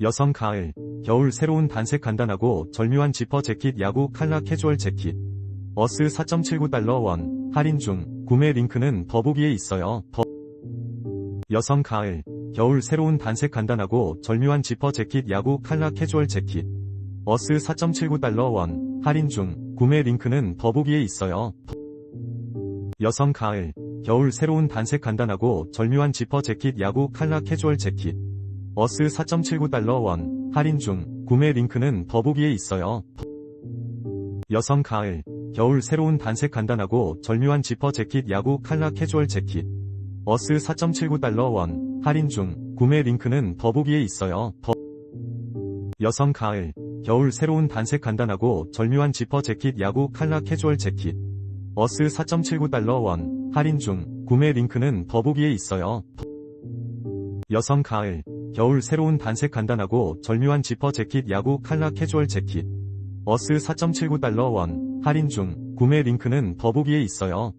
여성 가을, 겨울 새로운 단색 간단하고 절묘한 지퍼 재킷 야구 칼라 캐주얼 재킷. 어스 4.79달러 원, 할인 중, 구매 링크는 더보기에 있어요. 더 여성 가을, 겨울 새로운 단색 간단하고 절묘한 지퍼 재킷 야구 칼라 캐주얼 재킷. 어스 4.79달러 원, 할인 중, 구매 링크는 더보기에 있어요. 여성 가을, 겨울 새로운 단색 간단하고 절묘한 지퍼 재킷 야구 칼라 캐주얼 재킷. 어스 4.79달러 원, 할인 중, 구매 링크는 더보기에 있어요. 여성 가을, 겨울 새로운 단색 간단하고 절묘한 지퍼 재킷 야구 칼라 캐주얼 재킷. 어스 4.79달러 원, 할인 중, 구매 링크는 더보기에 있어요. 더 여성 가을, 겨울 새로운 단색 간단하고 절묘한 지퍼 재킷 야구 칼라 캐주얼 재킷. 어스 4.79달러 원, 할인 중, 구매 링크는 더보기에 있어요. 여성 가을, 겨울 새로운 단색 간단하고 절묘한 지퍼 재킷 야구 칼라 캐주얼 재킷. 어스 4.79달러 원, 할인 중, 구매 링크는 더보기에 있어요.